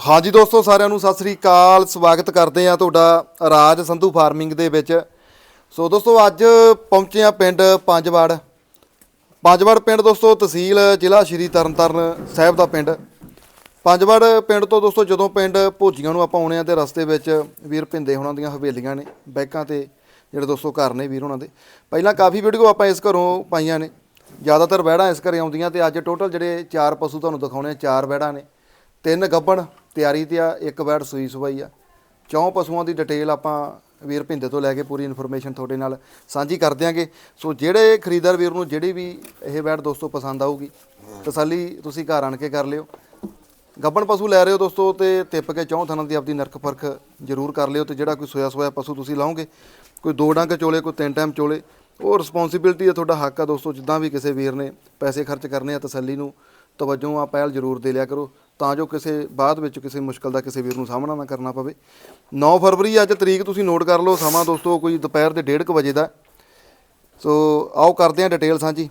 ਹਾਂਜੀ ਦੋਸਤੋ, ਸਾਰਿਆਂ ਨੂੰ ਸਤਿ ਸ੍ਰੀ ਅਕਾਲ। ਸਵਾਗਤ ਕਰਦੇ ਆ ਤੁਹਾਡਾ ਰਾਜ ਸੰਧੂ ਫਾਰਮਿੰਗ ਦੇ ਵਿੱਚ। ਸੋ ਦੋਸਤੋ, ਅੱਜ ਪਹੁੰਚੇ ਆ ਪਿੰਡ ਪੰਜਵਾੜ। ਪੰਜਵਾੜ ਪਿੰਡ ਦੋਸਤੋ, ਤਹਿਸੀਲ ਜ਼ਿਲ੍ਹਾ ਸ਼੍ਰੀ ਤਰਨਤਾਰਨ ਸਾਹਿਬ ਦਾ ਪਿੰਡ। ਪੰਜਵਾੜ ਪਿੰਡ ਤੋਂ ਦੋਸਤੋ, ਜਦੋਂ ਪਿੰਡ ਭੋਜੀਆਂ ਨੂੰ ਆਪਾਂ ਆਉਣੇ ਆ ਤੇ ਰਸਤੇ ਵਿੱਚ ਵੀਰ ਭਿੰਦੇ ਹੋਣਾ ਦੀਆਂ ਹਵੇਲੀਆਂ ਨੇ, ਬੈਕਾਂ ਤੇ ਜਿਹੜੇ ਦੋਸਤੋ ਘਰ ਨੇ ਵੀਰ ਉਹਨਾਂ ਦੇ। ਪਹਿਲਾਂ ਕਾਫੀ ਵੀਡੀਓ ਆਪਾਂ ਇਸ ਘਰੋਂ ਪਾਈਆਂ ਨੇ। ਜ਼ਿਆਦਾਤਰ ਵਹਿੜਾਂ ਇਸ ਘਰੇ ਆਉਂਦੀਆਂ ਤੇ ਅੱਜ ਟੋਟਲ ਜਿਹੜੇ ਚਾਰ ਪਸ਼ੂ ਤੁਹਾਨੂੰ ਦਿਖਾਉਣੇ ਆ, ਚਾਰ ਵਹਿੜਾਂ ਨੇ। ਤਿੰਨ ਗੱਬਣ ਤਿਆਰੀ ਤੇ ਆ, ਇੱਕ ਵੈੜ ਸੂਈ ਸਵਾਈ ਆ। ਚੌਂ ਪਸ਼ੂਆਂ ਦੀ ਡਿਟੇਲ ਆਪਾਂ ਵੀਰ ਭਿੰਦੇ ਤੋਂ ਲੈ ਕੇ ਪੂਰੀ ਇਨਫੋਰਮੇਸ਼ਨ ਤੁਹਾਡੇ ਨਾਲ ਸਾਂਝੀ ਕਰ ਦਿਆਂਗੇ ਸੋ ਜਿਹੜੇ ਖਰੀਦਦਾਰ ਵੀਰ ਨੂੰ ਜਿਹੜੀ ਵੀ ਇਹ ਵੈੜ ਦੋਸਤੋ ਪਸੰਦ ਆਊਗੀ, ਤਸੱਲੀ ਤੁਸੀਂ ਘਰ ਆਣ ਕੇ ਕਰ ਲਿਓ। ਗੱਬਣ ਪਸ਼ੂ ਲੈ ਰਹੇ ਹੋ ਦੋਸਤੋ ਤੇ ਤਿੱਪ ਕੇ ਚੌਂ ਥਣਾਂ ਦੀ ਆਪਦੀ ਨਰਕ ਪਰਖ ਜ਼ਰੂਰ ਕਰ ਲਿਓ ਤੇ ਜਿਹੜਾ ਕੋਈ ਸੋਇਆ ਸੋਇਆ ਪਸ਼ੂ ਤੁਸੀਂ ਲਾਓਗੇ, ਕੋਈ ਦੋ ਡੰਗ ਚੋਲੇ, ਕੋਈ ਤਿੰਨ ਟਾਈਮ ਚੋਲੇ, ਉਹ ਰਿਸਪੌਂਸਿਬਿਲਟੀ ਹੈ ਤੁਹਾਡਾ ਹੱਕ ਆ ਦੋਸਤੋ, ਜਿੱਦਾਂ ਵੀ ਕਿਸੇ ਵੀਰ ਨੇ ਪੈਸੇ ਖਰਚ ਕਰਨੇ ਆ ਤਸੱਲੀ ਨੂੰ। ਤਵੱਜੋ ਆ ਪਹਿਲ ਜ਼ਰੂਰ ਦੇ ਲਿਆ ਕਰੋ, ਤਾਂ ਜੋ ਕਿਸੇ ਬਾਅਦ ਵਿੱਚ ਕਿਸੇ ਮੁਸ਼ਕਲ ਦਾ ਕਿਸੇ ਵੀਰ ਨੂੰ ਸਾਹਮਣਾ ਨਾ ਕਰਨਾ ਪਵੇ। 9 ਫਰਵਰੀ ਅੱਜ ਤਰੀਕ ਤੁਸੀਂ ਨੋਟ ਕਰ ਲਓ, ਸਮਾਂ ਦੋਸਤੋ ਕੋਈ ਦੁਪਹਿਰ ਦੇ 1:30 ਵਜੇ ਦਾ। ਸੋ ਆਓ ਕਰਦੇ ਹਾਂ ਡਿਟੇਲ ਸਾਂਝੀ।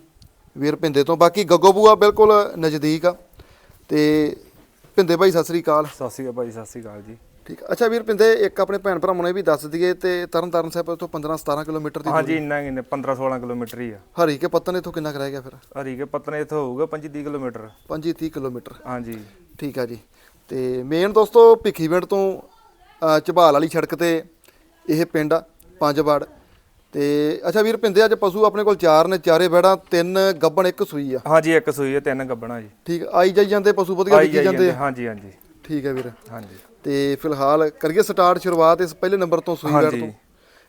ਵੀਰ ਭਿੰਦੇ ਤੋਂ, ਬਾਕੀ ਗੱਗੋ ਬੂਆ ਬਿਲਕੁਲ ਨਜ਼ਦੀਕ ਆ। ਤੇ ਭਿੰਦੇ ਭਾਈ, ਸਤਿ ਸ੍ਰੀ ਅਕਾਲ। ਸਤਿ ਸ਼੍ਰੀ ਅਕਾਲ ਭਾਈ, ਸਤਿ ਸ਼੍ਰੀ ਅਕਾਲ ਜੀ। ਠੀਕ ਆ। ਅੱਛਾ ਵੀਰ ਭਿੰਦੇ ਇੱਕ ਆਪਣੇ ਭੈਣ ਭਰਾਵਾਂ ਨੂੰ ਇਹ ਵੀ ਦੱਸ ਦਈਏ ਤੇ ਤਰਨ ਤਾਰਨ ਸਾਹਿਬ ਤੋਂ 15 17 ਕਿਲੋਮੀਟਰ ਦੀ ਹਾਂਜੀ ਇੰਨਾ ਕਿੰਨੇ 15 16 ਕਿਲੋਮੀਟਰ ਹੀ ਆ। ਹਰੀ ਕੇ ਪੱਤਨ ਇਥੋਂ ਕਿੰਨਾ ਕੁ ਰਹਿ ਗਿਆ ਫਿਰ? ਹਰੀ ਕੇ ਪਤਨੇ ਇੱਥੋਂ ਹੋਊਗਾ 25 30 ਕਿਲੋਮੀਟਰ। 25 30 ਕਿਲੋਮੀਟਰ। ਹਾਂਜੀ। ਠੀਕ ਆ ਜੀ। ਤੇ ਮੇਨ ਦੋਸਤੋ ਭਿੱਖੀਵਿੰਡ ਤੋਂ ਅ, ਝਬਾਲ ਵਾਲੀ ਸੜਕ ਤੇ ਇਹ ਪਿੰਡ ਆ ਪੰਜਵਾੜ। ਤੇ ਅੱਛਾ ਵੀਰ ਭਿੰਦੇ ਅੱਜ ਪਸ਼ੂ ਆਪਣੇ ਕੋਲ ਚਾਰ ਨੇ ਚਾਰੇ ਬੈੜਾਂ ਤਿੰਨ ਗੱਬਣ ਇੱਕ ਸੂਈ ਆ। ਹਾਂਜੀ ਇੱਕ ਸੂਈ ਹੈ ਤਿੰਨ ਗੱਬਣਾ ਜੀ। ਠੀਕ ਆ, ਆਈ ਜਾਈ ਜਾਂਦੇ ਪਸ਼ੂ ਵਧੀਆ ਵਿਕੀ ਜਾਂਦੇ ਆ। ਹਾਂਜੀ ਹਾਂਜੀ। ਠੀਕ ਹੈ ਵੀਰ। ਹਾਂਜੀ। ਤੇ ਫਿਲਹਾਲ ਕਰੀਏ ਸਟਾਰਟ ਸ਼ੁਰੂਆਤ ਇਸ ਪਹਿਲੇ ਨੰਬਰ ਤੋਂ ਸੂਈ ਹਾਂਜੀ। ਤੋਂ।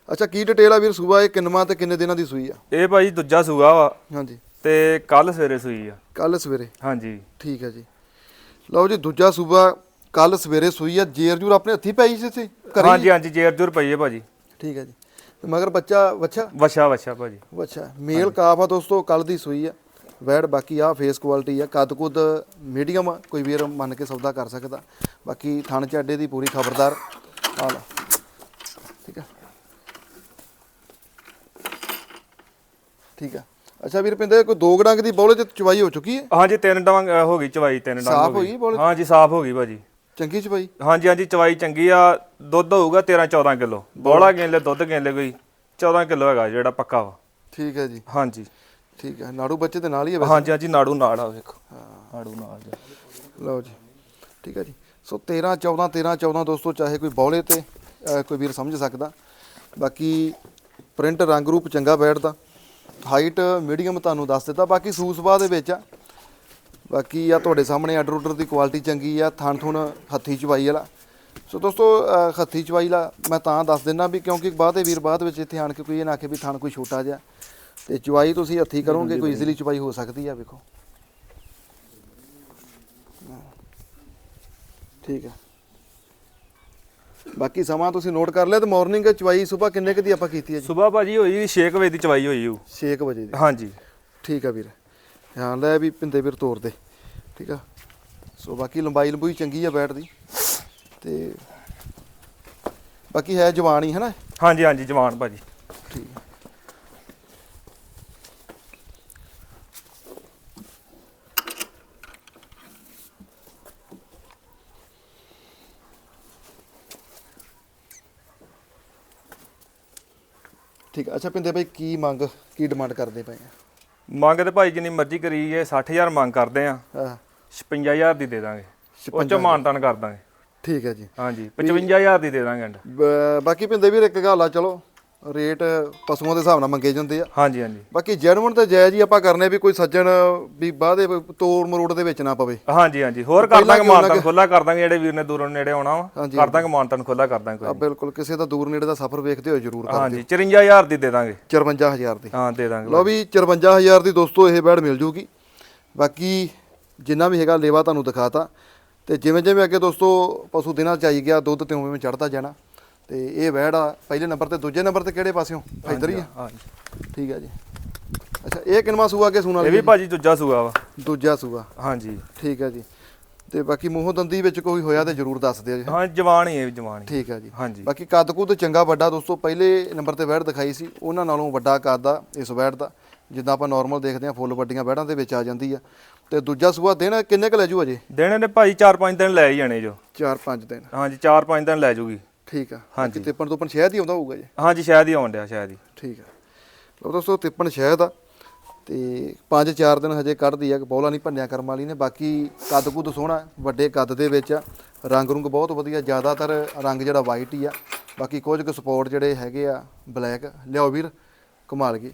ਅੱਛਾ ਕੀ ਡਿਟੇਲ ਆ ਵੀਰ? ਸੂਆ ਇਹ ਕਿੰਨਵਾਂ ਤੇ ਕਿੰਨੇ ਦਿਨਾਂ ਦੀ ਸੂਈ ਆ? ਇਹ ਭਾਈ ਦੂਜਾ ਸੂਆ ਵਾ। ਹਾਂਜੀ। ਤੇ ਕੱਲ ਸਵੇਰੇ ਸੂਈ ਆ। ਕੱਲ ਸਵੇਰੇ? ਹਾਂਜੀ। ਠੀਕ ਹੈ ਜੀ। ਲਓ ਜੀ ਦੂਜਾ ਸੂਬਾ ਕੱਲ ਸਵੇਰੇ ਸੂਈ ਆ। ਜੇਰ ਜੂਰ ਆਪਣੇ ਹੱਥੀ ਪਈ ਸੀ ਹੀ? ਹਾਂਜੀ ਹਾਂਜੀ ਜੇਰ ਜੁਰ ਪਈ ਹੈ ਭਾਜੀ। ਠੀਕ ਹੈ ਜੀ। ਮਗਰ ਬੱਚਾ ਵੱਛਾ? ਵਛਾ ਵਛਾ ਭਾਜੀ। ਅੱਛਾ ਮੇਲ ਕਾਫ ਆ ਦੋਸਤੋ ਕੱਲ ਦੀ ਸੂਈ ਆ। ਵੈੜ ਬਾਕੀ ਆ ਫੇਸ ਕੁਆਲਿਟੀ ਆ। ਕੱਦ ਕੁੱਦ ਮੀਡੀਅਮ ਕੋਈ ਵੀਰ ਮੰਨ ਕੇ ਸੌਦਾ ਕਰ ਸਕਦਾ। ਬਾਕੀ ਥਣ ਝਾਡੇ ਦੀ ਪੂਰੀ ਖਬਰਦਾਰ। ਆ ਲਾ ਠੀਕ ਆ? ਠੀਕ ਆ। ਅੱਛਾ ਵੀਰ ਪਿੰਦੇ ਕੋਈ ਦੋ ਗੜੰਗ ਦੀ ਬੌਲੇ ਤੇ ਚਵਾਈ ਹੋ ਚੁੱਕੀ ਹੈ? ਹਾਂਜੀ ਤਿੰਨ ਡੰਗ ਹੋ ਗਈ ਚਵਾਈ ਤਿੰਨ ਡੰਗ ਸਾਫ਼ ਹੋ ਬੋਲ? ਹਾਂਜੀ ਸਾਫ਼ ਹੋ ਗਈ ਭਾਜੀ। ਚੰਗੀ ਚਵਾਈ ਹਾਂਜੀ ਹਾਂਜੀ ਚਵਾਈ ਚੰਗੀ ਆ। ਦੁੱਧ ਹੋਊਗਾ 13 14 ਕਿਲੋ। ਬੋਲਾ ਗੇਲੇ ਦੁੱਧ ਗੇਲੇ ਕੋਈ 14 ਕਿਲੋ ਹੈਗਾ ਜਿਹੜਾ ਪੱਕਾ ਵਾ। ਠੀਕ ਹੈ ਜੀ। ਹਾਂਜੀ। ਠੀਕ ਹੈ ਨਾੜੂ ਬੱਚੇ ਦੇ ਨਾਲ ਹੀ ਹੈ ਵੈਸੇ? ਹਾਂਜੀ ਹਾਂਜੀ ਨਾੜੂ ਨਾਲ ਆ ਵੇਖੋ। ਨਾੜੂ ਨਾਲ ਜੀ। ਲਓ ਜੀ ਠੀਕ ਹੈ ਜੀ। ਸੋ 13 14 13 14 ਦੋਸਤੋ ਚਾਹੇ ਕੋਈ ਬੌਲੇ ਤੇ ਅਹ, ਕੋਈ ਵੀਰ ਸਮਝ ਸਕਦਾ। ਬਾਕੀ ਪ੍ਰਿੰਟ ਰੰਗ ਰੂਪ ਚੰਗਾ ਬੈਠਦਾ। ਹਾਈਟ ਮੀਡੀਅਮ ਤੁਹਾਨੂੰ ਦੱਸ ਦਿੱਤਾ। ਬਾਕੀ ਸੂਸਵਾ ਦੇ ਵਿੱਚ ਆ। ਬਾਕੀ ਆ ਤੁਹਾਡੇ ਸਾਹਮਣੇ ਆਰਡਰ ਆਰਡਰ ਦੀ ਕੁਆਲਿਟੀ ਚੰਗੀ ਆ। ਥਣ ਥੁਣ ਹੱਥੀ ਚਵਾਈ ਵਾਲਾ। ਸੋ ਦੋਸਤੋ ਅਹ, ਹੱਥੀ ਚਵਾਈ ਵਾਲਾ ਮੈਂ ਤਾਂ ਦੱਸ ਦਿੰਦਾ ਵੀ ਕਿਉਂਕਿ ਬਾਅਦ ਦੇ ਵੀਰ ਬਾਅਦ ਵਿੱਚ ਇੱਥੇ ਆਣ ਕੇ ਕੋਈ ਇਹ ਨਾ ਆਖੇ ਵੀ ਥਣ ਕੋਈ ਛੋਟਾ ਜਿਹਾ। ਤੇ ਚਵਾਈ ਤੁਸੀਂ ਹੱਥੀ ਕਰੋਗੇ ਕੋਈ ਈਜ਼ੀਲੀ ਚਵਾਈ ਹੋ ਸਕਦੀ ਆ ਵੇਖੋ। ਠੀਕ ਹੈ ਬਾਕੀ ਸਮਾਂ ਤੁਸੀਂ ਨੋਟ ਕਰ ਲਿਆ ਤੇ ਮਾਰਨਿੰਗ ਚਵਾਈ ਸਵੇਰ ਕਿੰਨੇ ਕੁ ਦੀ ਆਪਾਂ ਕੀਤੀ ਹੈ ਜੀ? ਸੁਬਾ ਭਾਜੀ ਹੋਈ 6 ਵਜੇ ਦੀ ਚਵਾਈ ਹੋਈ ਉਹ 6 ਵਜੇ ਦੀ। ਹਾਂਜੀ। ਠੀਕ ਆ ਵੀਰ। ਹਾਂ ਲੈ ਵੀ ਪਿੰਦੇ ਵੀਰ ਤੋਰ ਦੇ। ਠੀਕ ਆ। ਸੋ ਬਾਕੀ ਲੰਬਾਈ ਲੰਬੂਈ ਚੰਗੀ ਆ ਬੈਟ ਦੀ। ਤੇ ਬਾਕੀ ਹੈ ਜਵਾਨ ਹੀ ਹੈ ਨਾ ਹਾਂਜੀ ਹਾਂਜੀ ਜਵਾਨ ਭਾਜੀ। ਠੀਕ ਠੀਕ ਆ। ਅੱਛਾ ਪਿੰਦੇ ਭਾਈ ਕੀ ਮੰਗ ਕੀ ਡਿਮਾਂਡ ਕਰਦੇ ਪਏ ਆ? ਮੰਗ ਤੇ ਭਾਈ ਜਿੰਨੀ ਮਰਜ਼ੀ ਕਰੀਏ 60000 ਮੰਗ ਕਰਦੇ ਆ। ਹਾਂ। 56000 ਦੀ ਦੇ ਦਾਂਗੇ। ਉਹ ਚ ਮਾਨਤਾਨ ਕਰ ਦਾਂਗੇ। ਠੀਕ ਹੈ ਜੀ। ਹਾਂਜੀ 55000 ਦੀ ਦੇ ਦਾਂਗੇ ਬਾਕੀ ਪਿੰਦੇ ਵੀਰ ਇੱਕ ਗੱਲ ਆ ਚਲੋ। ਰੇਟ ਪਸ਼ੂਆਂ ਦੇ ਹਿਸਾਬ ਨਾਲ ਮੰਗੇ ਜਾਂਦੇ ਆ। ਹਾਂਜੀ ਹਾਂਜੀ। ਬਾਕੀ ਜੈਨੂਨ ਤੇ ਜਾਇਜ਼ ਹੀ ਆਪਾਂ ਕਰਨੇ ਵੀ ਕੋਈ ਸੱਜਣ ਵੀ ਬਾਹਦੇ ਤੋੜ ਮਰੋੜ ਦੇ ਵਿੱਚ ਨਾ ਪਵੇ। ਹਾਂਜੀ ਹਾਂਜੀ। ਹੋਰ ਕਰ ਦਾਂਗੇ ਮਾਨਤਾਨ ਖੁੱਲਾ ਕਰ ਦਾਂਗੇ ਜਿਹੜੇ ਵੀਰ ਨੇ ਦੂਰੋਂ ਨੇੜੇ ਆਉਣਾ ਵਾ। ਕਰ ਦਾਂਗੇ ਮਾਨਤਾਨ ਖੁੱਲਾ ਕਰ ਦਾਂਗੇ ਕੋਈ ਬਿਲਕੁਲ ਕਿਸੇ ਦਾ ਦੂਰ ਨੇੜੇ ਦਾ ਸਫ਼ਰ ਵੇਖਦੇ ਹੋ ਜਰੂਰ ਕਰ ਹਾਂਜੀ 54000 ਦੀ ਦੇ ਦਾਂਗੇ। 54000 ਦੀ। ਹਾਂ ਦੇ ਦਾਂਗੇ ਲਓ ਵੀ 54000 ਦੀ ਦੋਸਤੋ ਇਹ ਬੈੜ ਮਿਲ ਜੂਗੀ। ਬਾਕੀ ਜਿੰਨਾ ਵੀ ਹੈਗਾ ਲੇਵਾ ਤੁਹਾਨੂੰ ਦਿਖਾਤਾ। ਤੇ ਜਿਵੇਂ ਜਿਵੇਂ ਅੱਗੇ ਦੋਸਤੋ ਪਸ਼ੂ ਦਿਨਾਂ ਚ ਆਈ ਗਿਆ ਦੁੱਧ ਤੇ ਉਵੇਂ ਚੜਦਾ ਜਾਣਾ। ਤੇ ਇਹ ਬੈੜ ਆ ਪਹਿਲੇ ਨੰਬਰ ਤੇ ਦੂਜੇ ਨੰਬਰ ਤੇ ਕਿਹੜੇ ਪਾਸਿਓਂ? ਇੱਧਰ ਹੀ ਆ? ਹਾਂਜੀ ਠੀਕ ਹੈ ਜੀ। ਅੱਛਾ ਇਹ ਕਿੰਨਵਾਂ ਸੂਆ ਅੱਗੇ ਸੂਣ ਇਹ ਵੀ ਭਾਜੀ ਦੂਜਾ ਸੂਆ ਵਾ। ਦੂਜਾ ਸੂਆ। ਹਾਂਜੀ। ਠੀਕ ਹੈ ਜੀ। ਤੇ ਬਾਕੀ ਮੂੰਹੋਂ ਦੰਦੀ ਵਿੱਚ ਕੋਈ ਹੋਇਆ ਤੇ ਜਰੂਰ ਦੱਸ ਦਿਓ ਜੀ। ਹਾਂ ਜਵਾਨ ਹੀ ਹੈ ਜਵਾਨ ਹੀ। ਠੀਕ ਹੈ ਜੀ। ਹਾਂਜੀ। ਬਾਕੀ ਕੱਦ ਕੁੱਦ ਚੰਗਾ ਵੱਡਾ ਦੋਸਤੋ ਪਹਿਲੇ ਨੰਬਰ ਤੇ ਵੈੜ ਦਿਖਾਈ ਸੀ। ਉਹਨਾਂ ਨਾਲੋਂ ਵੱਡਾ ਕੱਦ ਆ ਇਸ ਵੈੜ ਦਾ। ਜਿੱਦਾਂ ਆਪਾਂ ਨਾਰਮਲ ਦੇਖਦੇ ਆ ਫੁੱਲ ਵੱਡੀਆਂ ਵੈੜਾਂ ਦੇ ਵਿੱਚ ਆ ਜਾਂਦੀ ਆ। ਤੇ ਦੂਜਾ ਸੂਆ ਦਿਨ ਕਿੰਨੇ ਕ ਲੈ ਜੂ ਅਜੇ? ਦੇਣੇ ਨੇ ਭਾਈ 4-5 ਦਿਨ ਲੈ ਹੀ ਜਾਣੇ ਜੋ। 4-5 ਦਿਨ। ਹਾਂਜੀ 4-5 ਦਿਨ ਲੈ ਜੂਗੀ। ਠੀਕ ਆ। ਹਾਂਜੀ। ਕਿ ਤਿੱਪਣ ਤੋਂ ਪਣ ਸ਼ਹਿਦ ਹੀ ਆਉਂਦਾ ਹੋਊਗਾ ਜੀ। ਹਾਂਜੀ ਸ਼ਾਇਦ ਹੀ ਆਉਣ ਡਿਆ ਸ਼ਾਇਦ ਹੀ। ਠੀਕ ਆ। ਲਓ ਦੋਸਤੋ ਤਿੱਪਣ ਸ਼ਹਿਦ ਆ। ਤੇ 5-4 ਦਿਨ ਹਜੇ ਕੱਢਦੀ ਆ ਬੌਲਾ ਨਹੀਂ ਭੰਨਿਆ ਕਰਮ ਵਾਲੀ ਨੇ। ਬਾਕੀ ਕੱਦ ਕੁੱਦ ਸੋਹਣਾ ਵੱਡੇ ਕੱਦ ਦੇ ਵਿੱਚ ਆ। ਰੰਗ ਰੁੰਗ ਬਹੁਤ ਵਧੀਆ ਜ਼ਿਆਦਾਤਰ ਰੰਗ ਜਿਹੜਾ ਵਾਈਟ ਹੀ ਆ। ਬਾਕੀ ਕੁਝ ਕੁ ਸਪੋਰਟ ਜਿਹੜੇ ਹੈਗੇ ਆ ਬਲੈਕ ਲਿਆਓ ਵੀਰ ਕਮਾਲ ਗਏ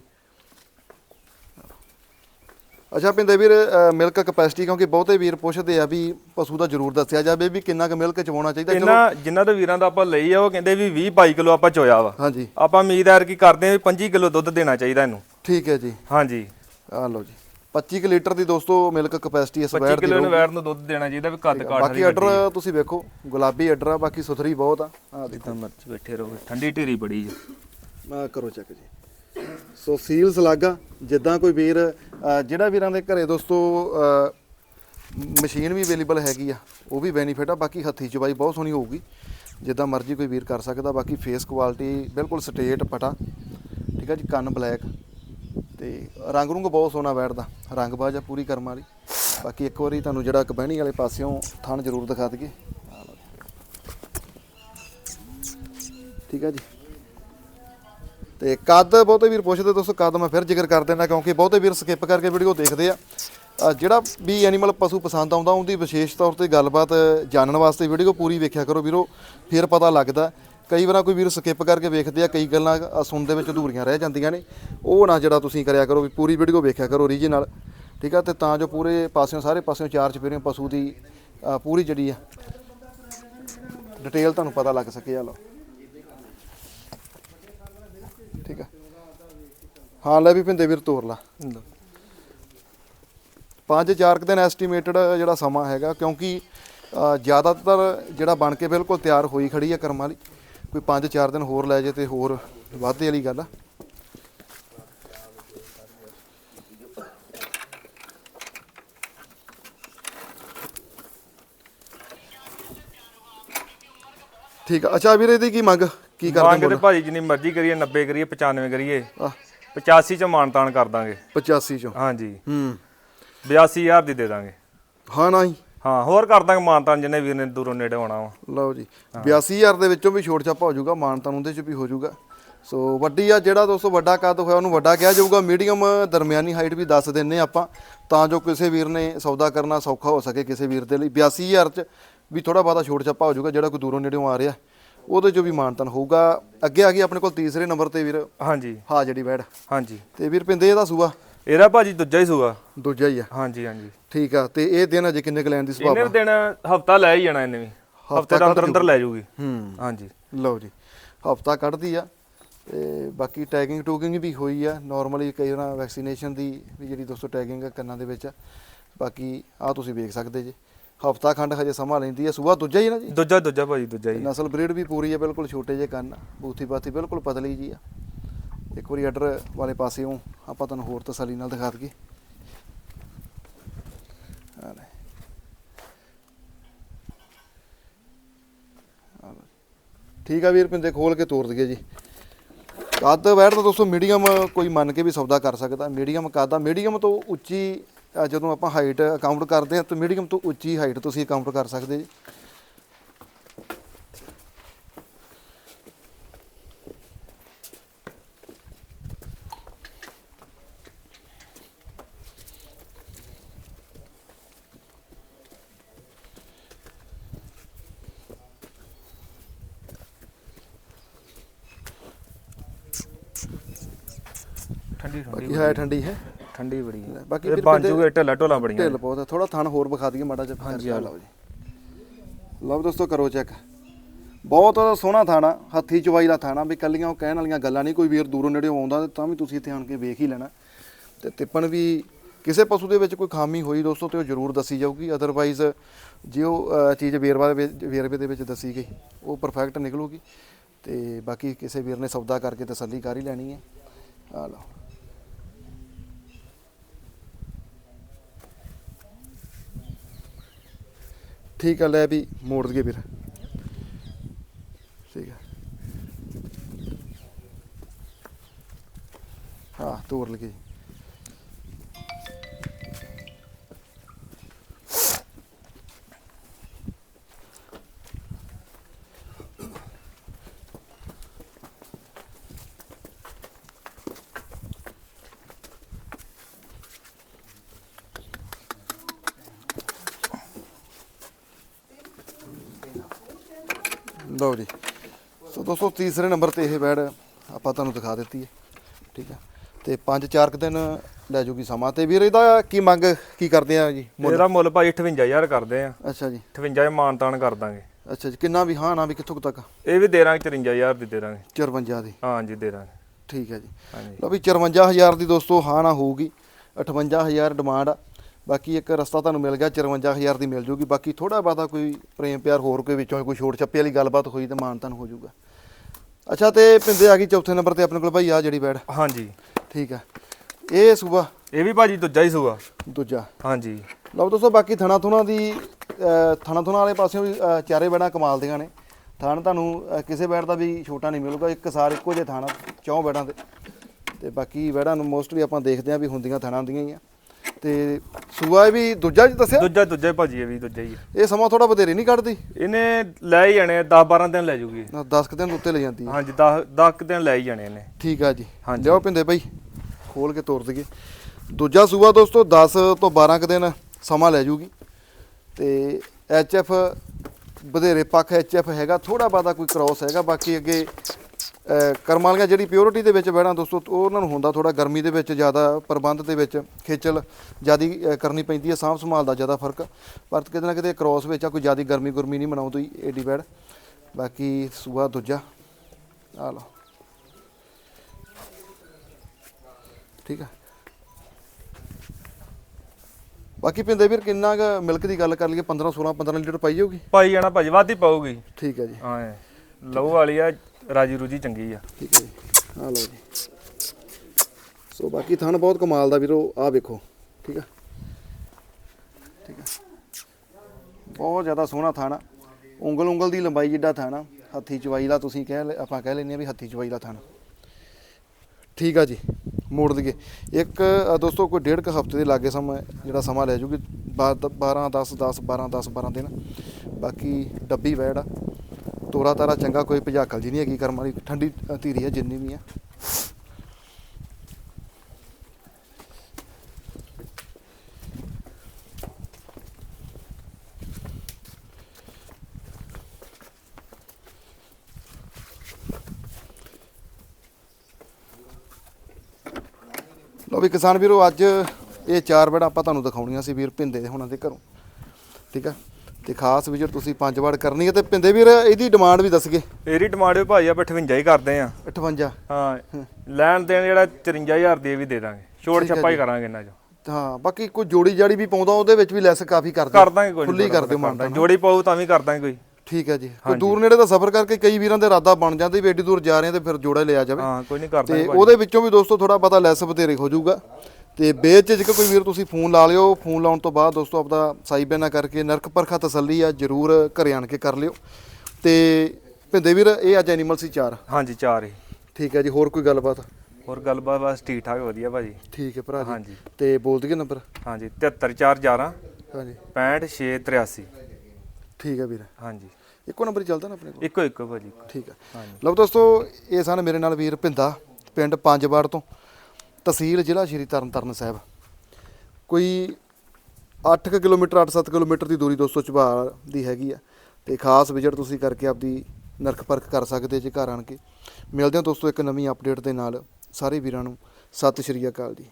ਅੱਛਾ ਪਿੰਦੇ ਵੀਰ ਮਿਲਕ ਕਪੈਸਿਟੀ ਕਿਉਂਕਿ ਬਹੁਤੇ ਵੀਰ ਪੁੱਛਦੇ ਆ ਵੀ ਪਸ਼ੂ ਦਾ ਜ਼ਰੂਰ ਦੱਸਿਆ ਜਾਵੇ ਵੀ ਕਿੰਨਾ ਕੁ ਮਿਲਕ ਚਵਾਉਣਾ ਚਾਹੀਦਾ। ਇਹਨਾਂ ਜਿਨ੍ਹਾਂ ਤੋਂ ਵੀਰਾਂ ਦਾ ਆਪਾਂ ਲਈ ਆ ਉਹ ਕਹਿੰਦੇ ਵੀ 20 22 ਕਿਲੋ ਆਪਾਂ ਚੋਇਆ ਵਾ। ਹਾਂਜੀ। ਆਪਾਂ ਉਮੀਦ ਹੈ ਕਿ ਕਰਦੇ ਆ ਵੀ 25 ਕਿਲੋ ਦੁੱਧ ਦੇਣਾ ਚਾਹੀਦਾ ਇਹਨੂੰ। ਠੀਕ ਹੈ ਜੀ। ਹਾਂਜੀ। ਆ ਲਓ ਜੀ। 25 ਕੁ ਲੀਟਰ ਦੀ ਦੋਸਤੋ ਮਿਲਕ ਕਪੈਸਿਟੀ ਇਸ 25 ਵੈਟ ਦੀ ਕਿਲੋ ਨੂੰ ਵੈਰ ਨੂੰ ਦੁੱਧ ਦੇਣਾ ਚਾਹੀਦਾ ਵੀ ਕੱਦ ਕਾਠ ਬਾਕੀ ਆਰਡਰ ਤੁਸੀਂ ਵੇਖੋ ਗੁਲਾਬੀ ਆਰਡਰ ਆ ਬਾਕੀ ਸੁਥਰੀ ਬਹੁਤ ਆ। ਆ ਦੇਖੋ। ਮਰਜ਼ੀ ਬੈਠੇ ਰਹੋ ਠੰਡੀ ਢੇਰੀ ਬੜੀ ਜੀ। ਕਰੋ ਚੈੱਕ ਜੀ। ਸੋ ਸੀਲਸ ਲੱਗਾ, ਜਿੱਦਾਂ ਕੋਈ ਵੀਰ ਜਿਹੜਾ ਵੀਰਾਂ ਦੇ ਘਰੇ ਦੋਸਤੋ ਮਸ਼ੀਨ ਵੀ ਅਵੇਲੇਬਲ ਹੈਗੀ ਆ, ਉਹ ਵੀ ਬੈਨੀਫਿਟ ਆ, ਬਾਕੀ ਹੱਥੀ ਚਵਾਈ ਬਹੁਤ ਸੋਹਣੀ ਹੋਊਗੀ। ਜਿੱਦਾਂ ਮਰਜ਼ੀ ਕੋਈ ਵੀਰ ਕਰ ਸਕਦਾ, ਬਾਕੀ ਫੇਸ ਕੁਆਲਿਟੀ ਬਿਲਕੁਲ ਸਟੇਟ ਪਟਾ, ਠੀਕ ਆ ਜੀ, ਕੰਨ ਬਲੈਕ ਤੇ ਰੰਗ ਰੁੰਗ ਬਹੁਤ ਸੋਹਣਾ ਬੈਠਦਾ, ਰੰਗ ਬਾਜ ਆ ਪੂਰੀ ਕਰਮ ਵਾਲੀ। ਬਾਕੀ ਇੱਕ ਵਾਰੀ ਤੁਹਾਨੂੰ ਜਿਹੜਾ ਕਬਹਿਣੀ ਵਾਲੇ ਪਾਸਿਓਂ ਥਣ ਜ਼ਰੂਰ ਦਿਖਾ ਦਈਏ। ਠੀਕ ਆ ਜੀ। ਤੇ ਕੱਦ ਬਹੁਤੇ ਵੀਰ ਪੁੱਛਦੇ, ਦੋਸਤੋ ਕੱਦ ਮੈਂ ਫਿਰ ਜ਼ਿਕਰ ਕਰ ਦਿੰਦਾ ਕਿਉਂਕਿ ਬਹੁਤੇ ਵੀਰ ਸਕਿਪ ਕਰਕੇ ਵੀਡੀਓ ਦੇਖਦੇ ਆ। ਜਿਹੜਾ ਵੀ ਐਨੀਮਲ ਪਸ਼ੂ ਪਸੰਦ ਆਉਂਦਾ, ਉਹਦੀ ਵਿਸ਼ੇਸ਼ ਤੌਰ ਤੇ ਗੱਲਬਾਤ ਜਾਣਨ ਵਾਸਤੇ ਵੀਡੀਓ ਪੂਰੀ ਵੇਖਿਆ ਕਰੋ ਵੀਰੋ, ਫਿਰ ਪਤਾ ਲੱਗਦਾ। ਕਈ ਵਾਰ ਕੋਈ ਵੀਰ ਸਕਿਪ ਕਰਕੇ ਵੇਖਦੇ ਆ, ਕਈ ਗੱਲਾਂ ਸੁਣਦੇ ਵਿੱਚ ਅਧੂਰੀਆਂ ਰਹਿ ਜਾਂਦੀਆਂ ਨੇ। ਉਹ ਨਾ ਜਿਹੜਾ ਤੁਸੀਂ ਕਰਿਆ ਕਰੋ ਵੀ ਪੂਰੀ ਵੀਡੀਓ ਵੇਖਿਆ ਕਰੋ ਓਰੀਜਨਲ ਠੀਕ ਆ? ਤੇ ਤਾਂ ਜੋ ਪੂਰੇ ਪਾਸਿਓਂ, ਸਾਰੇ ਪਾਸਿਓਂ ਚਾਰ ਚਪੇਰਿਓਂ ਪਸ਼ੂ ਦੀ ਪੂਰੀ ਜਿਹੜੀ ਆ ਡਿਟੇਲ ਤੁਹਾਨੂੰ ਪਤਾ ਲੱਗ ਸਕੇ ਆ, ਲਓ। ਠੀਕ ਆ। ਹਾਂ ਲੈ ਵੀ ਭਿੰਦੇ ਵੀਰ ਤੋਰ ਲਾ। ਪੰਜ ਚਾਰ ਕੁ ਦਿਨ ਐਸਟੀਮੇਟਡ ਜਿਹੜਾ ਸਮਾਂ ਹੈਗਾ ਕਿਉਂਕਿ ਅ, ਜ਼ਿਆਦਾਤਰ ਜਿਹੜਾ ਬਣ ਕੇ ਬਿਲਕੁਲ ਤਿਆਰ ਹੋਈ ਖੜੀ ਹੈ ਕਰਮਾਂ ਵਾਲੀ ਕੋਈ 5-4 ਦਿਨ ਹੋਰ ਲੈ ਜੇ ਤੇ ਹੋਰ ਵਾਧੇ ਵਾਲੀ ਗੱਲ ਆ। ਠੀਕ ਆ। ਅੱਛਾ ਵੀਰ ਇਹਦੀ ਕੀ ਮੰਗ? ਕੀ ਕਰਦੇ ਮੰਗ ਤੇ ਭਾਜੀ ਜਿੰਨੀ ਮਰਜ਼ੀ ਕਰੀਏ 90 ਕਰੀਏ 95 ਕਰੀਏ। ਆ 85 ਚ ਮਾਨਤਾਨ ਕਰ ਦਾਂਗੇ। 85 ਚੋਂ? ਹਾਂਜੀ। ਹੂੰ। 82000 ਦੀ ਦੇ ਦਾਂਗੇ। ਹਾਂ ਨਾ ਹੀ ਹਾਂ ਹੋਰ ਕਰ ਦਾਂਗੇ ਮਾਨਤਾਨ ਜਿੰਨੇ ਵੀਰ ਨੇ ਦੂਰੋਂ ਨੇੜੇ ਆਉਣਾ ਵਾ। ਲਓ ਜੀ। 82000 ਦੇ ਵਿੱਚੋਂ ਵੀ ਛੋਟ ਛਾਪਾ ਹੋ ਜਾਊਗਾ ਮਾਨਤਾਨ ਉਹਦੇ ਚ ਵੀ ਹੋ ਜਾਊਗਾ। ਸੋ ਵੱਡੀ ਆ ਜਿਹੜਾ ਦੋਸਤੋ ਵੱਡਾ ਕੱਦ ਹੋਇਆ ਉਹਨੂੰ ਵੱਡਾ ਕਿਹਾ ਜਾਊਗਾ। ਮੀਡੀਅਮ ਦਰਮਿਆਨੀ ਹਾਈਟ ਵੀ ਦੱਸ ਦਿੰਨੇ ਆਪਾਂ ਤਾਂ ਜੋ ਕਿਸੇ ਵੀਰ ਨੇ ਸੌਦਾ ਕਰਨਾ ਸੌਖਾ ਹੋ ਸਕੇ ਕਿਸੇ ਵੀਰ ਦੇ ਲਈ। 82000 ਚ ਵੀ ਥੋੜਾ ਬਹੁਤਾ ਛੋਟ ਛਾਪਾ ਹੋ ਜਾਊਗਾ ਜਿਹੜਾ ਕੋਈ ਦੂਰੋਂ ਨੇੜੇੋਂ ਆ ਰਿਹਾ। ਉਹਦੇ ਚੋਂ ਵੀ ਮਾਨਤਾਨ ਹੋਊਗਾ। ਅੱਗੇ ਆ ਗਈ ਆਪਣੇ ਕੋਲ ਤੀਸਰੇ ਨੰਬਰ ਤੇ ਵੀਰ। ਹਾਂਜੀ। ਹਾਂ ਜਿਹੜੀ ਵੈੜ ਹਾਂਜੀ। ਤੇ ਵੀਰ ਪਿੰਦੇ ਇਹਦਾ ਸੂਆ? ਇਹਦਾ ਭਾਜੀ ਦੂਜਾ ਹੀ ਸੂਗਾ ਦੂਜਾ ਹੀ ਆ। ਹਾਂਜੀ ਹਾਂਜੀ। ਠੀਕ ਆ ਤੇ ਇਹ ਦਿਨ ਅਜੇ ਕਿੰਨੇ ਕੁ ਲੈਣ ਦੀ ਇਹਨੇ ਸੁਭਾਵਨਾ ਵੀ? ਦਿਨ ਹਫਤਾ ਲੈ ਹੀ ਜਾਣਾ ਇਹਨੇ ਵੀ। ਹਫ਼ਤੇ ਦਾ ਅੰਦਰ ਅੰਦਰ ਲੈ ਜੂਗੀ। ਹੂੰ। ਹਾਂਜੀ। ਲਓ ਜੀ ਹਫਤਾ ਕੱਢਦੀ ਆ ਤੇ ਬਾਕੀ ਟੈਗਿੰਗ ਟੂਗਿੰਗ ਵੀ ਹੋਈ ਆ। ਨਾਰਮਲੀ ਕਈ ਵਾਰ ਵੈਕਸੀਨੇਸ਼ਨ ਦੀ ਵੀ ਜਿਹੜੀ ਦੋਸਤੋ ਟੈਗਿੰਗ ਕੰਨਾਂ ਦੇ ਵਿੱਚ। ਬਾਕੀ ਆ ਤੁਸੀਂ ਵੇਖ ਸਕਦੇ ਜੀ। ਹਫਤਾ ਖੰਡ ਹਜੇ ਸਮਾਂ ਲੈਂਦੀ ਆ ਸੂਆ ਦੂਜਾ ਹੀ ਨਾ ਜੀ? ਦੂਜਾ ਦੂਜਾ ਭਾਜੀ ਦੂਜਾ ਹੀ। ਨਸਲ ਬਰੀਡ ਵੀ ਪੂਰੀ ਆ ਬਿਲਕੁਲ ਛੋਟੇ ਜਿਹੇ ਕੰਨ ਬੂਥੀ ਬਾਥੀ ਬਿਲਕੁਲ ਪਤਲੀ ਜੀ ਆ। ਇੱਕ ਵਾਰੀ ਆਰਡਰ ਵਾਲੇ ਪਾਸਿਓਂ ਆਪਾਂ ਤੁਹਾਨੂੰ ਹੋਰ ਤਸੱਲੀ ਨਾਲ ਦਿਖਾ ਦਈਏ। ਠੀਕ ਆ ਵੀਰ ਪਿੰਦੇ ਖੋਲ ਕੇ ਤੋਰ ਦਈਏ ਜੀ। ਕੱਦ ਬੈਠ ਤਾਂ ਦੋਸਤੋ ਮੀਡੀਅਮ ਕੋਈ ਮੰਨ ਕੇ ਵੀ ਸੌਦਾ ਕਰ ਸਕਦਾ। ਮੀਡੀਅਮ ਕੱਦ ਆ ਮੀਡੀਅਮ ਤੋਂ ਉੱਚੀ ਜਦੋਂ ਆਪਾਂ ਹਾਈਟ ਅਕਾਊਂਟ ਕਰਦੇ ਹਾਂ ਤਾਂ ਮੀਡੀਅਮ ਤੋਂ ਉੱਚੀ ਹਾਈਟ ਤੁਸੀਂ ਅਕਾਊਂਟ ਕਰ ਸਕਦੇ ਜੀ। ਠੰਡੀ ਠੰਡੀ ਹੈ ਠੰਡੀ ਹੈ। ਠੰਡੀ ਬੜੀ ਬਾਕੀ ਬਾਕੀ ਫਿਰ ਬਣ ਜੂਗੇ ਢਿੱਲਾ ਢੋਲਾ ਬੜੀਆਂ ਢਿੱਲ ਬਹੁਤ ਆ ਥੋੜਾ ਥਣ ਹੋਰ ਵਿਖਾ ਦਈਏ ਮਾੜਾ ਜਿਹਾ ਹਾਂਜੀ, ਆ ਲਓ ਜੀ। ਲਓ ਦੋਸਤੋ ਕਰੋ ਚੈੱਕ। ਬਹੁਤ ਸੋਹਣਾ ਥਾਣਾ ਹੱਥੀ ਚਵਾਈ ਦਾ ਥਾਣਾ ਵੀ ਕੱਲੀਆਂ ਉਹ ਕਹਿਣ ਵਾਲੀਆਂ ਗੱਲਾਂ ਨਹੀਂ ਕੋਈ ਵੀਰ ਦੂਰੋਂ ਨੇੜੇ ਆਉਂਦਾ ਤੇ ਵੀ ਤੁਸੀਂ ਇੱਥੇ ਆਣ ਕੇ ਵੇਖ ਹੀ ਲੈਣਾ। ਤੇ ਤਿੱਪਣ ਵੀ ਕਿਸੇ ਪਸ਼ੂ ਦੇ ਵਿੱਚ ਕੋਈ ਖਾਮੀ ਹੋਈ ਦੋਸਤੋ ਤੇ ਉਹ ਜ਼ਰੂਰ ਦੱਸੀ ਜਾਊਗੀ। ਅਦਰਵਾਈਜ਼ ਜੇ ਉਹ ਚੀਜ਼ ਵੇਰਵਾ ਵੇਰਵੇ ਦੇ ਵਿੱਚ ਦੱਸੀ ਗਈ ਉਹ ਪਰਫੈਕਟ ਨਿਕਲੂਗੀ। ਤੇ ਬਾਕੀ ਕਿਸੇ ਵੀਰ ਨੇ ਸੌਦਾ ਕਰਕੇ ਤਸੱਲੀ ਕਰ ਹੀ ਲੈਣੀ ਹੈ। ਆ ਲਓ। ਠੀਕ ਆ ਲੈ ਵੀ ਮੋੜ ਦਈਏ ਵੀਰ ਠੀਕ ਆ। ਹਾਂ ਤੋੜ ਲਗੇ ਲਓ ਜੀ। ਸੋ ਦੋਸਤੋ ਤੀਸਰੇ ਨੰਬਰ ਤੇ ਇਹ ਬੈੜ ਆਪਾਂ ਤੁਹਾਨੂੰ ਦਿਖਾ ਦਿੱਤੀ ਹੈ। ਠੀਕ ਹੈ। ਤੇ 5-4 ਦਿਨ ਲੈ ਜੂਗੀ ਸਮਾਂ। ਤੇ ਵੀਰ ਇਹਦਾ ਕੀ ਮੰਗ ਕੀ ਕਰਦੇ ਆ ਜੀ? ਮੁੱਲ? ਇਹਦਾ ਮੁੱਲ ਭਾਜੀ 58000 ਕਰਦੇ ਆ। ਅੱਛਾ ਜੀ। 58 ਮਾਨਤਾਨ ਕਰ ਦਾਂਗੇ। ਅੱਛਾ ਜੀ। ਕਿੰਨਾ ਵੀ ਹਾਂ ਨਾ ਵੀ ਕਿੱਥੋਂ ਕੁ ਤੱਕ? ਇਹ ਵੀ ਦੇ ਦਾਂਗੇ 54000 ਦੀ ਦੇ ਦਾਂਗੇ 54 ਦੀ। ਹਾਂਜੀ ਦੇ ਦਾਂਗੇ ਠੀਕ ਹੈ ਜੀ। ਹਾਂਜੀ। ਲਓ ਵੀ 54000 ਦੀ ਦੋਸਤੋ ਹਾਂ ਨਾ ਹੋਊਗੀ। 58000 ਡਿਮਾਂਡ ਆ। ਬਾਕੀ ਇੱਕ ਰਸਤਾ ਤੁਹਾਨੂੰ ਮਿਲ ਗਿਆ 54000 ਦੀ ਮਿਲ ਜੂਗੀ। ਬਾਕੀ ਥੋੜਾ ਬਾਤਾ ਕੋਈ ਪ੍ਰੇਮ ਪਿਆਰ ਹੋਰ ਕੋਈ ਵਿੱਚੋਂ ਕੋਈ ਛੋਟ ਛੱਪੇ ਵਾਲੀ ਗੱਲਬਾਤ ਹੋਈ ਤੇ ਮਾਨਤਨ ਹੋ ਜਾਊਗਾ ਅੱਛਾ ਤੇ ਪਿੰਦੇ ਆ ਗਈ ਚੌਥੇ ਨੰਬਰ ਤੇ ਆਪਣੇ ਕੋਲ ਭਾਈ ਆ ਜਿਹੜੀ ਬੈੜ ਹਾਂਜੀ। ਠੀਕ ਆ। ਇਹ ਸੂਬਾ? ਇਹ ਵੀ ਭਾਜੀ ਦੂਜਾ ਹੀ ਸੂਆ ਦੂਜਾ। ਹਾਂਜੀ। ਲਓ ਦੋਸਤੋ ਬਾਕੀ ਥਣਾ ਥੁਣਾ ਦੀ ਥਣਾ ਥੁਣਾ ਵਾਲੇ ਪਾਸਿਓਂ ਵੀ ਚਾਰੇ ਬੈੜਾਂ ਕਮਾਲ ਦੀਆਂ ਨੇ। ਥਣ ਤੁਹਾਨੂੰ ਕਿਸੇ ਬੈੜ ਦਾ ਵੀ ਛੋਟਾ ਨਹੀਂ ਮਿਲੂਗਾ। ਇੱਕ ਸਾਰ ਇੱਕੋ ਜਿਹੇ ਥਾਣਾ ਚੌਂ ਬੈੜਾਂ ਤੇ। ਤੇ ਬਾਕੀ ਬੈੜਾਂ ਨੂੰ ਮੋਸਟਲੀ ਆਪਾਂ ਦੇਖਦੇ ਆਂ ਵੀ ਹੁੰਦੀਆਂ ਥਣਾਂ ਦੀਆਂ ਹੀ ਆ। ਤੇ ਸੂਆ ਇਹ ਵੀ ਦੂਜਾ ਜੀ ਦੱਸਿਆ? ਦੂਜਾ ਦੂਜਾ ਹੀ ਭਾਜੀ ਇਹ ਵੀ ਦੂਜਾ ਹੀ ਆ। ਇਹ ਸਮਾਂ ਥੋੜਾ ਬਧੇਰੇ ਨਹੀਂ ਕੱਢਦੀ? ਇਹਨੇ ਲੈ ਹੀ ਜਾਣੇ 10 12 ਦਿਨ ਲੈ ਜੂਗੀ। 10 ਦਿਨ ਉੱਤੇ ਲੈ ਜਾਂਦੀ ਹੈ ਹਾਂਜੀ 10 10 ਦਿਨ ਲੈ ਹੀ ਜਾਣੇ ਇਹਨੇ। ਠੀਕ ਆ ਜੀ। ਹਾਂਜੀ। ਲਿਓ ਪਿੰਦੇ ਬਾਈ ਖੋਲ ਕੇ ਤੋਰ ਦਈਏ। ਦੂਜਾ ਸੂਆ ਦੋਸਤੋ 10 ਤੋਂ 12 ਕੁ ਦਿਨ ਸਮਾਂ ਲੈ ਜੂਗੀ। ਤੇ ਐਚ ਐਫ ਬਧੇਰੇ ਪੱਖ ਐਚ ਐਫ ਹੈਗਾ ਥੋੜਾ ਬਾਦਾ ਕੋਈ ਕ੍ਰਾਸ ਹੈਗਾ ਬਾਕੀ ਅੱਗੇ ਕਰਮਾਂ ਵਾਲੀਆਂ ਜਿਹੜੀ ਪਿਓਰਿਟੀ ਦੇ ਵਿੱਚ ਬਹਿਣਾ ਦੋਸਤੋ ਉਹ ਉਹਨਾਂ ਨੂੰ ਹੁੰਦਾ ਥੋੜਾ ਗਰਮੀ ਦੇ ਵਿੱਚ ਜ਼ਿਆਦਾ ਪ੍ਰਬੰਧ ਦੇ ਵਿੱਚ ਖੇਚਲ ਜਿਆਦੀ ਕਰਨੀ ਪੈਂਦੀ ਹੈ ਸਾਂਭ ਸੰਭਾਲ ਦਾ ਜ਼ਿਆਦਾ ਫ਼ਰਕ। ਪਰ ਕਿਤੇ ਨਾ ਕਿਤੇ ਕ੍ਰਾਸ ਵਿੱਚ ਆ ਕੋਈ ਜਿਆਦੀ ਗਰਮੀ ਗੁਰਮੀ ਨਹੀਂ ਮਨਾਉਂਦੀ ਏਡੀ ਬੈਡ ਬਾਕੀ ਸੂਆ ਦੂਜਾ ਆ ਲਓ। ਠੀਕ ਆ। ਬਾਕੀ ਪਿੰਦੇ ਵੀਰ ਕਿੰਨਾ ਕੁ ਮਿਲਕ ਦੀ ਗੱਲ ਕਰ ਲਈਏ 15 16 15 ਲੀਟਰ ਪਾਈ ਜਾਊਗੀ? ਪਾਈ ਜਾਣਾ ਭਾਜੀ ਵੱਧ ਹੀ ਪਾਊਗੀ। ਠੀਕ ਹੈ ਜੀ। ਹਾਂ ਲਹੂ ਵਾਲੀ ਆ ਰਾਜੀ ਰੂਜੀ ਚੰਗੀ ਆ। ਠੀਕ ਹੈ ਜੀ। ਆ ਲਓ ਜੀ। ਸੋ ਬਾਕੀ ਥਣ ਬਹੁਤ ਕਮਾਲ ਦਾ ਵੀਰੋ ਆ ਵੇਖੋ। ਠੀਕ ਆ? ਠੀਕ ਆ? ਬਹੁਤ ਜ਼ਿਆਦਾ ਸੋਹਣਾ ਥਣ ਆ। ਉਂਗਲ ਉਂਗਲ ਦੀ ਲੰਬਾਈ ਜਿੱਡਾ ਥਣ ਆ। ਹੱਥੀ ਚਵਾਈ ਦਾ ਤੁਸੀਂ ਕਹਿ ਲੈ- ਆਪਾਂ ਕਹਿ ਲੈਂਦੇ ਆ ਵੀ ਹੱਥੀ ਚਵਾਈ ਦਾ ਥਣ। ਠੀਕ ਆ ਜੀ। ਮੋੜ ਦਈਏ। ਇੱਕ ਦੋਸਤੋ, ਕੋਈ ਡੇਢ ਕੁ ਹਫ਼ਤੇ ਦੇ ਲਾਗੇ ਸਮਾਂ, ਜਿਹੜਾ ਸਮਾਂ ਲੈ ਜੂਗੀ 12 10 10 12 10 12 ਦਿਨ। ਬਾਕੀ ਡੱਬੀ ਵੈੜ ਆ। ਤੋਰਾ ਤਾਰਾ ਚੰਗਾ, ਕੋਈ ਭਜਾਕਲ ਜੀ ਨਹੀਂ ਹੈਗੀ ਕਰਮ ਵਾਲੀ। ਠੰਡੀ ਧੀਰੀ ਹੈ ਜਿੰਨੀ ਵੀ ਆ। ਲਓ ਵੀ ਕਿਸਾਨ ਵੀਰੋ, ਅੱਜ ਇਹ ਚਾਰ ਵੜ ਆਪਾਂ ਤੁਹਾਨੂੰ ਦਿਖਾਉਣੀਆਂ ਸੀ ਵੀਰ ਭਿੰਦੇ ਦੇ ਹੁਣਾਂ ਦੇ ਘਰੋਂ। ਠੀਕ ਆ? ਤੇ ਖਾਸ ਵਿਜ਼ਿਟ ਤੁਸੀਂ ਪੰਜ ਵੜ ਕਰਨੀ ਹੈ ਤੇ ਪਿੰਦੇ ਵੀਰ ਇਹਦੀ ਡਿਮਾਂਡ ਵੀ ਦੱਸਗੇ ਇਹਦੀ ਡਿਮਾਂਡ ਵੀ ਭਾਜੀ ਆਪਾਂ 58 ਹੀ ਕਰਦੇ ਆ 58 ਹਾਂ ਲੈਣ ਦੇਣ ਜਿਹੜਾ 54000 ਦੀ ਵੀ ਦੇ ਦਾਂਗੇ। ਛੋੜ ਛੱਪਾ ਹੀ। ਕਰਾਂਗੇ ਇਹਨਾਂ ਚੋਂ। ਹਾਂ ਬਾਕੀ ਕੋਈ ਜੋੜੀ ਜਾੜੀ ਵੀ ਪਾਉਂਦਾ ਉਹਦੇ ਵਿੱਚ ਵੀ ਲੈਸ ਕਾਫੀ ਕਰ ਕਰ ਦਾਂਗੇ ਕੋਈ ਖੁੱਲੀ ਕਰ ਦਿਓ ਮਾਨਤਾ ਜੋੜੀ ਪਾਉ ਤਾਂ ਵੀ ਕਰ ਦਾਂਗੇ ਕੋਈ। ਠੀਕ ਹੈ ਜੀ। ਕੋਈ ਦੂਰ ਨੇੜੇ ਦਾ ਸਫ਼ਰ ਕਰਕੇ ਕਈ ਵੀਰਾਂ ਦੇ ਇਰਾਦਾ ਬਣ ਜਾਂਦਾ ਵੀ ਏਡੀ ਦੂਰ ਜਾ ਰਹੇ ਆ ਤੇ ਫਿਰ ਜੋੜਾ ਲਿਆ ਜਾਵੇ। ਹਾਂ ਕੋਈ ਨਹੀਂ ਕਰ ਤੇ ਉਹਦੇ ਵਿੱਚੋਂ ਵੀ ਦੋਸਤੋ ਥੋੜਾ ਪਤਾ ਲੈਸ ਬਥੇਰੇ ਹੋ ਜਾਊਗਾ। ਤੇ ਬੇਝਿਜਕ ਕੋਈ ਵੀਰ ਤੁਸੀਂ ਫੋਨ ਲਾ ਲਿਓ। ਫੋਨ ਲਾਉਣ ਤੋਂ ਬਾਅਦ ਦੋਸਤੋ ਆਪਦਾ ਸਾਈ ਬੈਨਾ ਕਰਕੇ ਨਰਕ ਪਰਖਾ ਤਸੱਲੀ ਆ ਜਰੂਰ ਘਰੇ ਆਣ ਕੇ ਕਰ ਲਿਓ। ਤੇ ਭਿੰਦੇ ਵੀਰ ਇਹ ਅੱਜ ਐਨੀਮਲ ਸੀ ਚਾਰ। ਹਾਂਜੀ ਚਾਰ ਹੀ। ਠੀਕ ਹੈ ਜੀ ਹੋਰ ਕੋਈ ਗੱਲਬਾਤ? ਹੋਰ ਗੱਲਬਾਤ ਬਸ ਠੀਕ ਠਾਕ ਵਧੀਆ ਭਾਜੀ। ਠੀਕ ਹੈ ਭਰਾ ਜੀ। ਹਾਂਜੀ। ਤੇ ਬੋਲ ਦਈਏ ਨੰਬਰ ਹਾਂਜੀ 73411 ਹਾਂਜੀ। 65683 ਠੀਕ ਹੈ ਵੀਰ। ਹਾਂਜੀ। ਇੱਕੋ ਨੰਬਰ ਹੀ ਚੱਲਦਾ ਨਾ ਆਪਣੇ ਕੋਲ? ਇੱਕੋ ਇੱਕੋ ਭਾਜੀ ਠੀਕ ਹੈ। ਲਓ ਦੋਸਤੋ ਇਹ ਸਨ ਮੇਰੇ ਨਾਲ ਵੀਰ ਭਿੰਦਾ ਪਿੰਡ ਪੰਜਵਾੜ ਤੋਂ। ਤਹਿਸੀਲ ਜ਼ਿਲ੍ਹਾ ਸ਼੍ਰੀ ਤਰਨਤਾਰਨ ਸਾਹਿਬ। ਕੋਈ 8 ਕਿਲੋਮੀਟਰ 8-7 ਕਿਲੋਮੀਟਰ ਦੀ ਦੂਰੀ ਦੋਸਤੋ ਝਬਾਲ ਦੀ ਹੈਗੀ ਆ। ਤੇ ਖਾਸ ਵਿਜ਼ਿਟ ਤੁਸੀਂ ਕਰਕੇ ਆਪਦੀ ਨਰਖ ਪਰਖ ਕਰ ਸਕਦੇ ਜੇ ਘਰ ਆਣ ਕੇ। ਮਿਲਦੇ ਹਾਂ ਦੋਸਤੋ ਇੱਕ ਨਵੀਂ ਅਪਡੇਟ ਦੇ ਨਾਲ। ਸਾਰੇ ਵੀਰਾਂ ਨੂੰ ਸਤਿ ਸ਼੍ਰੀ ਅਕਾਲ ਜੀ।